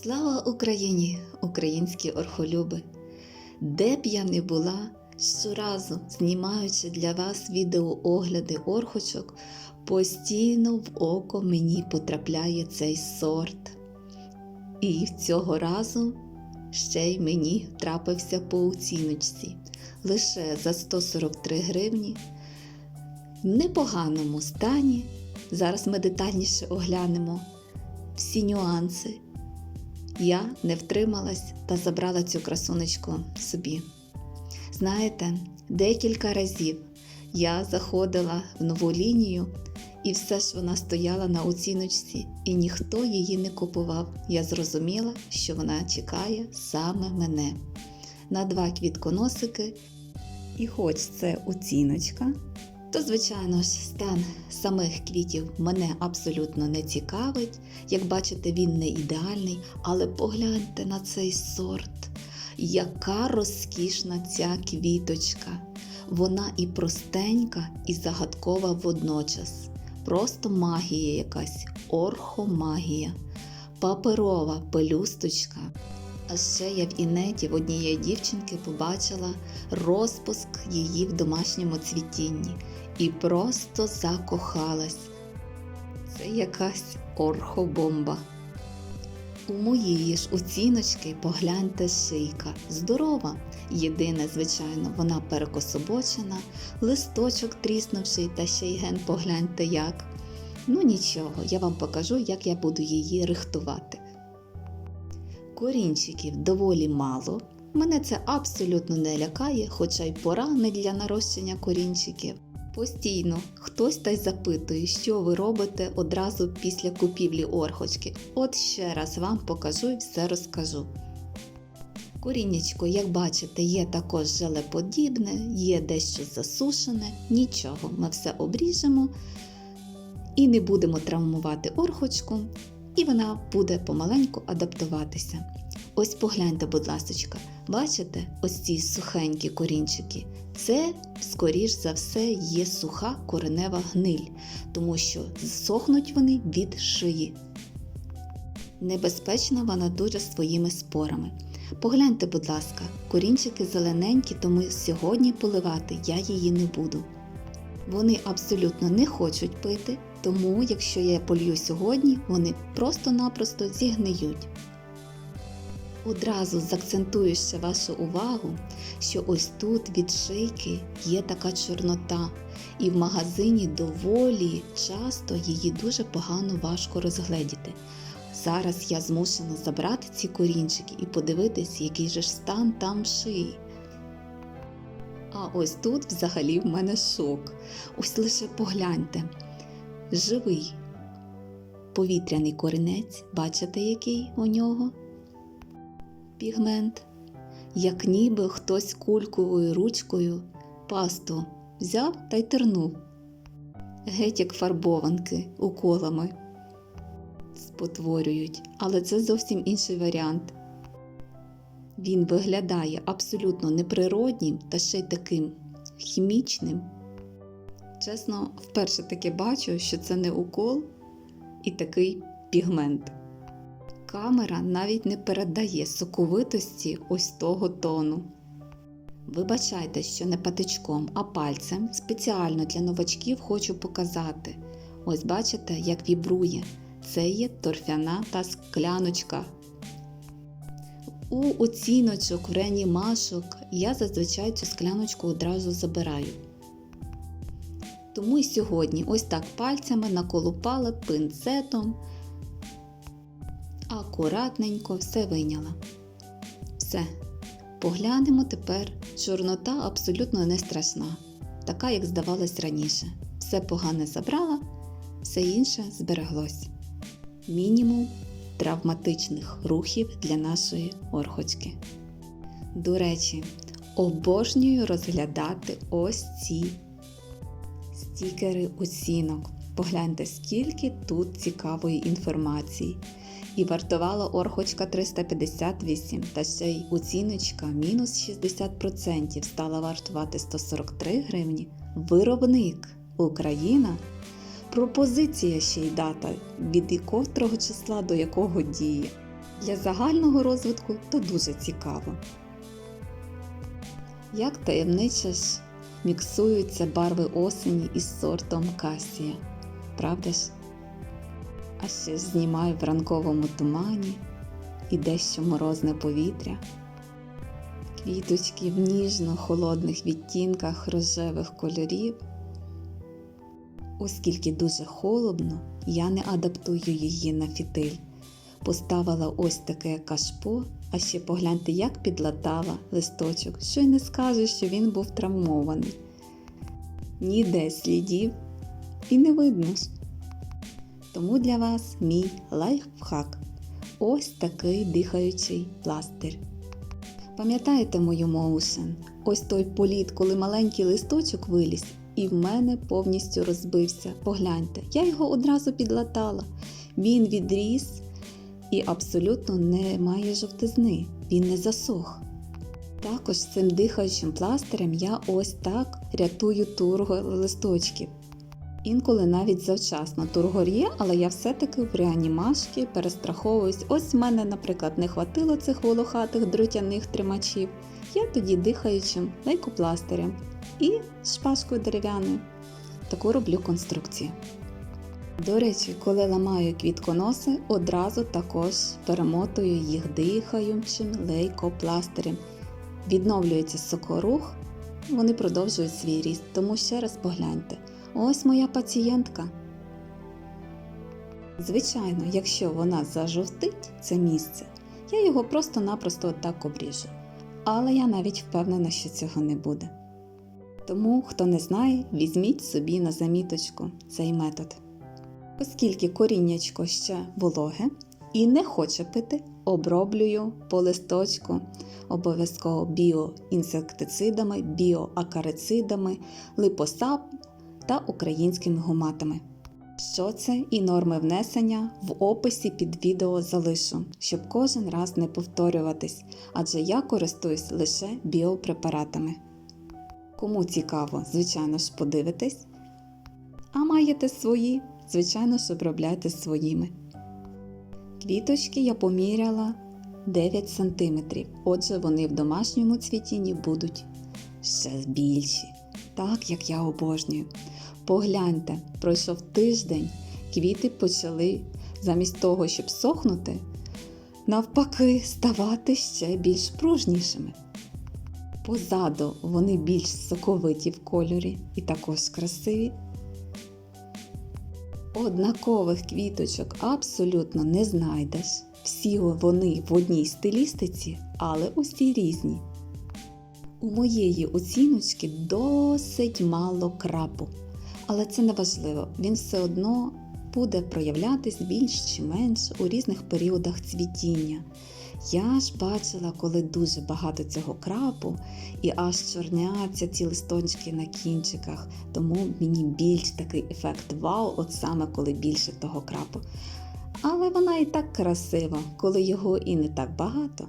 Слава Україні, українські орхолюби! Де б я не була, щоразу знімаючи для вас відеоогляди орхочок, постійно в око мені потрапляє цей сорт. І цього разу ще й мені трапився по оціночці лише за 143 гривні. В непоганому стані. Зараз ми детальніше оглянемо всі нюанси. Я не втрималась та забрала цю красунечку собі. Знаєте, декілька разів я заходила в нову лінію, і все ж вона стояла на оціночці, і ніхто її не купував. Я зрозуміла, що вона чекає саме мене. На два квітконосики. І хоч це оціночка, то, звичайно ж, стан самих квітів мене абсолютно не цікавить. Як бачите, він не ідеальний, але погляньте на цей сорт. Яка розкішна ця квіточка. Вона і простенька, і загадкова водночас. Просто магія якась, орхомагія, паперова пелюсточка. А ще я в інеті в однієї дівчинки побачила розпуск її в домашньому цвітінні і просто закохалась. Це якась орхобомба. У моєї ж оціночки погляньте шийка. Здорова. Єдине, звичайно, вона перекособочена, листочок тріснувший, та ще й ген погляньте як. Ну нічого, я вам покажу, як я буду її рихтувати. Корінчиків доволі мало. Мене це абсолютно не лякає, хоча й пора не для нарощення корінчиків. Постійно хтось та й запитує, що ви робите одразу після купівлі орхочки. От ще раз вам покажу і все розкажу. Коріннячко, як бачите, є також желеподібне, є дещо засушене, нічого, ми все обріжемо і не будемо травмувати орхочку, і вона буде помаленьку адаптуватися. Ось погляньте, будь ласка, бачите ось ці сухенькі корінчики? Це, скоріш за все, є суха коренева гниль, тому що сохнуть вони від шиї. Небезпечна вона дуже своїми спорами. Погляньте, будь ласка, корінчики зелененькі, тому сьогодні поливати я її не буду. Вони абсолютно не хочуть пити, тому якщо я полью сьогодні, вони просто-напросто зігниють. Одразу заакцентую ще вашу увагу, що ось тут від шийки є така чорнота, і в магазині доволі часто її дуже погано важко розгледіти. Зараз я змушена забрати ці корінчики і подивитись, який же ж стан там шиї. А ось тут взагалі в мене шок. Ось лише погляньте. Живий повітряний корінець, бачите, який у нього? Пігмент, як ніби хтось кульковою ручкою пасту взяв та й тернув. Геть як фарбованки уколами спотворюють, але це зовсім інший варіант. Він виглядає абсолютно неприроднім та ще й таким хімічним. Чесно, вперше таке бачу, що це не укол і такий пігмент. Камера навіть не передає соковитості ось того тону. Вибачайте, що не патичком, а пальцем спеціально для новачків хочу показати. Ось бачите, як вібрує. Це є торфяна та скляночка. У оціночок в реанімашок я зазвичай цю скляночку одразу забираю. Тому і сьогодні ось так пальцями наколупала пинцетом, акуратненько все вийняла. Все. Поглянемо тепер, чорнота абсолютно не страшна, така, як здавалось раніше. Все погане забрала, все інше збереглось. Мінімум травматичних рухів для нашої орхочки. До речі, обожнюю розглядати ось ці стікери оцінок. Погляньте, скільки тут цікавої інформації. І вартувала орхочка 358, та ще й оціночка мінус 60% стала вартувати 143 гривні. Виробник Україна. Пропозиція ще й дата, від котрого числа до якого діє. Для загального розвитку то дуже цікаво. Як таємниче ж міксуються барви осені із сортом касія, правда ж? А ще знімаю в ранковому тумані і дещо морозне повітря. Квіточки в ніжно-холодних відтінках рожевих кольорів. Оскільки дуже холодно, я не адаптую її на фітиль. Поставила ось таке кашпо, а ще погляньте, як підлатала листочок, що й не скажу, що він був травмований. Ніде слідів і не видно. Тому для вас мій лайфхак. Ось такий дихаючий пластир. Пам'ятаєте мою моушен? Ось той політ, коли маленький листочок виліз, і в мене повністю розбився. Погляньте, я його одразу підлатала. Він відріс і абсолютно не має жовтизни, він не засох. Також цим дихаючим пластирем я ось так рятую турго листочків. Інколи навіть завчасно тургор є, але я все-таки в реанімашки перестраховуюсь. Ось в мене, наприклад, не хватило цих волохатих дротяних тримачів. Я тоді дихаючим лейкопластирем і шпажкою дерев'яною. Таку роблю конструкцію. До речі, коли ламаю квітконоси, одразу також перемотую їх дихаючим лейкопластирем. Відновлюється сокорух, вони продовжують свій ріст, тому ще раз погляньте. Ось моя пацієнтка. Звичайно, якщо вона зажовтить це місце, я його просто-напросто так обріжу. Але я навіть впевнена, що цього не буде. Тому, хто не знає, візьміть собі на заміточку цей метод. Оскільки коріннячко ще вологе і не хоче пити, оброблюю по листочку обов'язково біоінсектицидами, біоакарицидами, липосап та українськими гуматами. Що це і норми внесення в описі під відео залишу, щоб кожен раз не повторюватись, адже я користуюсь лише біопрепаратами. Кому цікаво, звичайно ж, подивитесь. А маєте свої, звичайно ж, обробляйте своїми. Квіточки я поміряла 9 см, отже, вони в домашньому цвітінні будуть ще більші, так як я обожнюю. Погляньте, пройшов тиждень, квіти почали, замість того, щоб сохнути, навпаки, ставати ще більш пружнішими. Позаду вони більш соковиті в кольорі і також красиві. Однакових квіточок абсолютно не знайдеш. Всі вони в одній стилістиці, але усі різні. У моєї оціночки досить мало крапу. Але це не важливо, він все одно буде проявлятись більш чи менш у різних періодах цвітіння. Я ж бачила, коли дуже багато цього крапу, і аж чорняться ці листочки на кінчиках, тому мені більш такий ефект вау, от саме коли більше того крапу. Але вона і так красива, коли його і не так багато.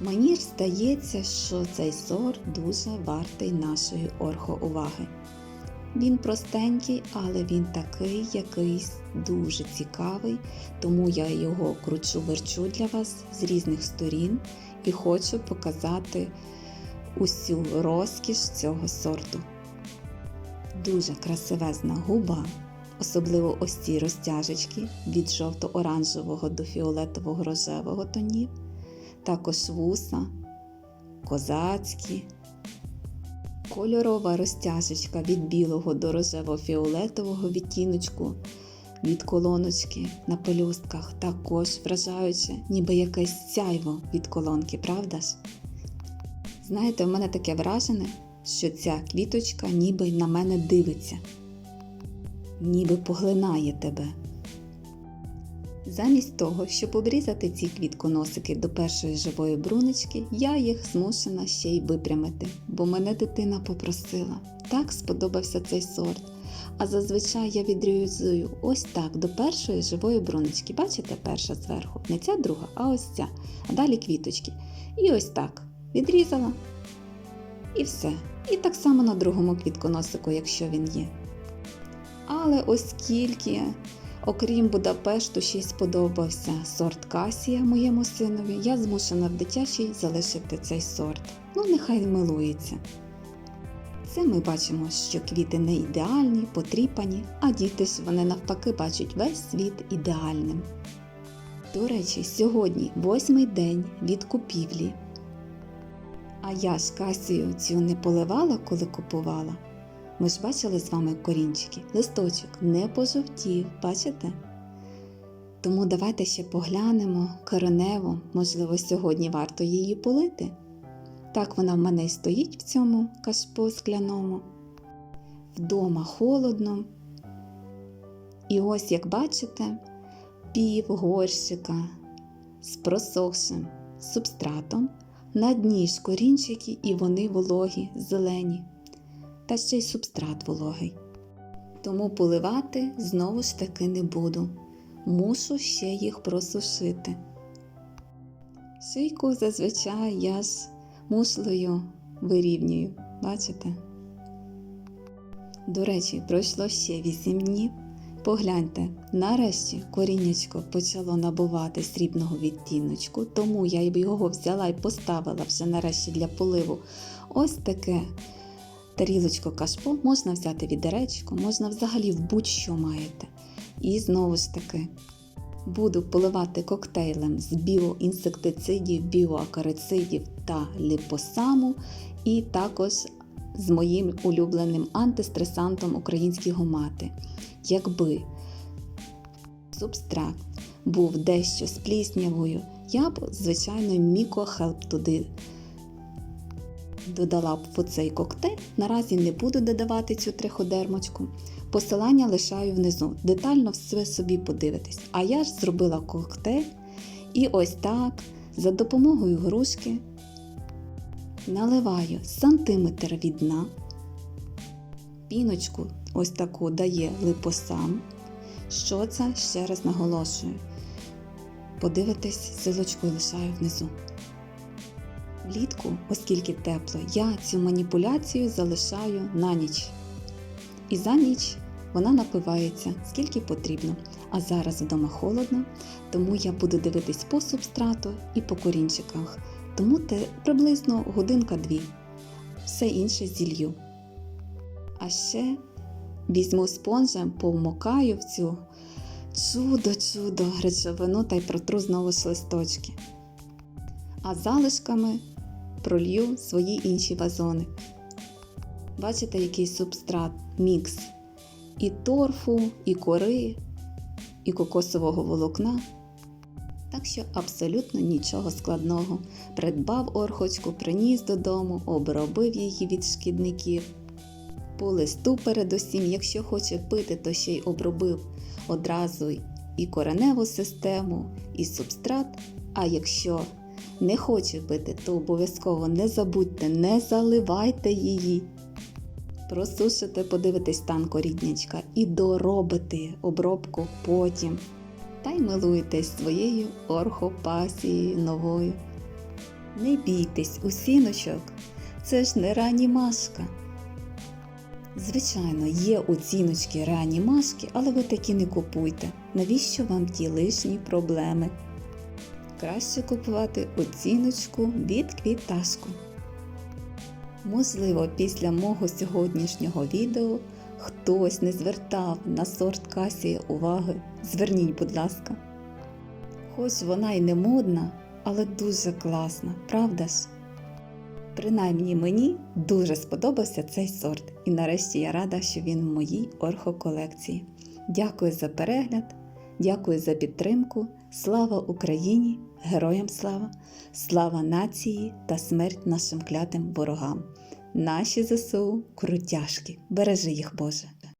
Мені ж здається, що цей сорт дуже вартий нашої орхоуваги. Він простенький, але він такий якийсь дуже цікавий, тому я його кручу верчу для вас з різних сторін і хочу показати усю розкіш цього сорту. Дуже красивезна губа, особливо ось ці розтяжечки від жовто-оранжевого до фіолетового рожевого тонів, також вуса, козацькі. Кольорова розтяжечка від білого до рожево-фіолетового відтіночку, від колоночки на пелюстках також вражаюче, ніби якесь сяйво від колонки, правда ж? Знаєте, в мене таке вражене, що ця квіточка ніби на мене дивиться, ніби поглинає тебе. Замість того, щоб обрізати ці квітконосики до першої живої бруночки, я їх змушена ще й випрямити, бо мене дитина попросила. Так сподобався цей сорт. А зазвичай я відрізую ось так до першої живої бруночки. Бачите, перша зверху, не ця друга, а ось ця. А далі квіточки. І ось так відрізала. І все. І так само на другому квітконосику, якщо він є. Але оскільки Окрім Будапешту, ще сподобався сорт Касія моєму синові. Я змушена в дитячій залишити цей сорт. Ну, нехай милується. Це ми бачимо, що квіти не ідеальні, потріпані, а діти ж вони навпаки бачать весь світ ідеальним. До речі, сьогодні восьмий день від купівлі. А я ж касію цю не поливала, коли купувала. Ми ж бачили з вами корінчики. Листочок не пожовтів, бачите? Тому давайте ще поглянемо коренево, можливо, сьогодні варто її полити. Так вона в мене і стоїть в цьому кашпо скляному. Вдома холодно. І ось, як бачите, пів горщика з просохшим субстратом, на дні ж корінчики, і вони вологі, зелені, та ще й субстрат вологий. Тому поливати знову ж таки не буду. Мушу ще їх просушити. Шийку зазвичай я ж муслею вирівнюю, бачите? До речі, пройшло ще 8 днів. Погляньте, нарешті коріннячко почало набувати срібного відтіночку, тому я його взяла і поставила вже нарешті для поливу. Ось таке тарілочко кашпо, можна взяти відеречко, можна взагалі в будь-що маєте. І знову ж таки, буду поливати коктейлем з біоінсектицидів, біоакарицидів та ліпосаму, і також з моїм улюбленим антистресантом українського мати. Якби субстрат був дещо з пліснявою, я б, звичайно, мікохелп туди додала б в цей коктейль. Наразі не буду додавати цю триходермочку. Посилання лишаю внизу. Детально все собі подивитись. А я ж зробила коктейль і ось так, за допомогою грушки, наливаю сантиметр від дна. Піночку ось таку дає липосам. Що це? Ще раз наголошую. Подивитись, силочку лишаю внизу. Влітку, оскільки тепло, я цю маніпуляцію залишаю на ніч. І за ніч вона напивається скільки потрібно. А зараз вдома холодно, тому я буду дивитись по субстрату і по корінчиках. Тому те приблизно годинка-дві. Все інше зілью. А ще візьму спонжем, повмокаю в цю чудо-чудо речовину та й протру знову ж листочки. А залишками пролью свої інші вазони. Бачите, який субстрат, мікс і торфу, і кори, і кокосового волокна. Так що абсолютно нічого складного. Придбав орхочку, приніс додому, обробив її від шкідників. По листу передусім, якщо хоче пити, то ще й обробив одразу і кореневу систему, і субстрат. А якщо не хоче пити, то обов'язково не забудьте, не заливайте її. Просушите, подивитесь стан коріннячка і доробите обробку потім. Та й милуйтесь своєю орхопасією новою. Не бійтесь усіночок, це ж не реанімашка. Звичайно, є оціночки реанімашки, але ви такі не купуйте. Навіщо вам ті лишні проблеми? Краще купувати оціночку від квіташку. Можливо, після мого сьогоднішнього відео хтось не звертав на сорт касія уваги. Зверніть, будь ласка. Хоч вона й не модна, але дуже класна, правда ж? Принаймні мені дуже сподобався цей сорт, і нарешті я рада, що він в моїй орхоколекції. Дякую за перегляд, дякую за підтримку. Слава Україні! Героям слава! Слава нації та смерть нашим клятим ворогам! Наші ЗСУ крутяшки! Бережи їх, Боже!